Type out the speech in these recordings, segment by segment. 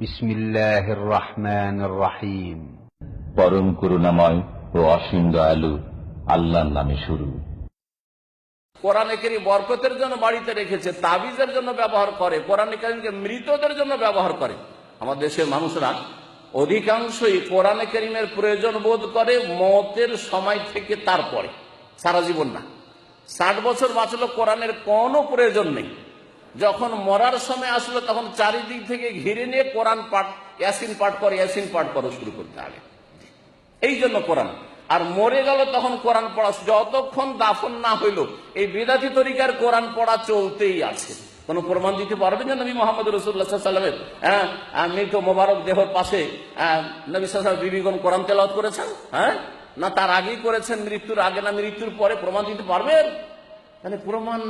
বিসমিল্লাহির রহমানির রহিম পরম করুণাময় ও অসীম দয়ালু আল্লাহর নামে শুরু। কোরআনে কেরিম বরকতের জন্য বাড়িতে রেখেছে তাবিজের জন্য ব্যবহার করে কোরআনে কেরিমকে মৃতদের জন্য ব্যবহার করে। আমাদের দেশের মানুষরা অধিকাংশই কোরআনে কেরিমের প্রয়োজন বোধ করে মতের সময় থেকে তারপরে সারা জীবন না। ষাট বছর বাঁচলো কোরআনের কোনো প্রয়োজন নেই। যখন মরার সময় আসলো, তখন চারিদিক থেকে ঘিরে নিয়ে কোরআন পাঠ, ইয়াসিন পাঠ করে, ইয়াসিন পাঠ করা শুরু করতে হবে। এই জন্য কোরআন। আর মরে গেল তখন কোরআন পড়া যতক্ষণ দাফন না হইল, এই বিদাতি তরিকার কোরআন পড়া চলতেই আছে। কোন প্রমাণ দিতে পারবেন যে নবী মোহাম্মদ রসুল্লাহ সাল্লামের হ্যাঁ? মৃত মোবারক দেহর পাশে নবী সাল্লাম বিবিগণ কোরআন তেলাওয়াত করেছেন? হ্যাঁ? না, তার আগেই করেছেন মৃত্যুর, আগে না মৃত্যুর পরে প্রমাণ দিতে পারবেন? মানে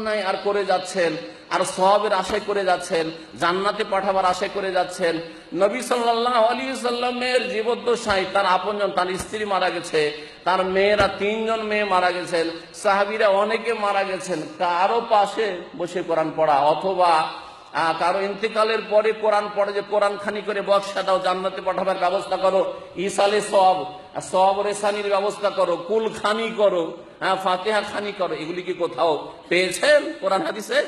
নাই আর করে যাচ্ছেন, আর সবের আশায় করে যাচ্ছেন, জান্নাতে পাঠাবার আশায় করে যাচ্ছেন। নবী সাল্লাহ আলী সাল্লামের জীবদ্দশাই তার আপনজন, তার স্ত্রী মারা গেছে, তার মেয়েরা তিনজন মেয়ে মারা গেছেন, সাহাবিরা অনেকে মারা গেছেন। কারও পাশে বসে কোরআন পড়া, অথবা কারও ইন্তেকালের পরে কোরআন পড়ে যে কোরআন খানি করে বক্সা দাও, জান্নাতে পাঠাবার ব্যবস্থা করো ইসালে সব সব রেসানির ব্যবস্থা করো কুল খানি করো হ্যাঁ ফাতেহা খানি করো, এগুলি কি কোথাও পেয়েছেন? কোরআন হাদিসে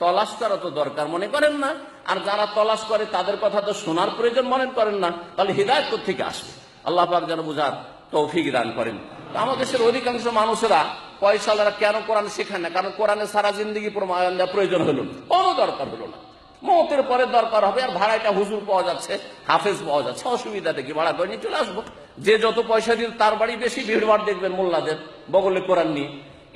তলাশ করা তো দরকার, মনে করেন না? আর যারা তলাশ করে, তাদের কথা তো শোনার প্রয়োজন মনে করেন না। তাহলে হৃদায়ত থেকে আসবে? আল্লাহ পাক যেন বুঝার তৌফিক দান করেন। আমাদের দেশের অধিকাংশ মানুষেরা পয়সাওয়ালারা কেন কোরআন শেখায় না? কারণ কোরআনে সারা জিন্দগি প্রয়োজন হলো কোনো দরকার হলো না। মতের পরে দরকার হবে, আর ভাড়াটা হুজুর পাওয়া যাচ্ছে, হাফেজ পাওয়া যাচ্ছে অসুবিধাটা কি ভাড়া করে নিয়ে চলে আসব? যে যত পয়সা দিল, তার বাড়ি বেশি ভিড় ভাড় দেখবেন মোল্লাদের, বগলে কোরআন নিয়ে।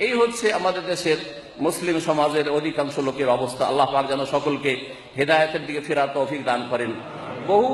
এই হচ্ছে আমাদের দেশের মুসলিম সমাজের অধিকাংশ লোকের অবস্থা। আল্লাহ পাক যেন সকলকে হেদায়তের দিকে ফেরার তৌফিক দান করেন। বহু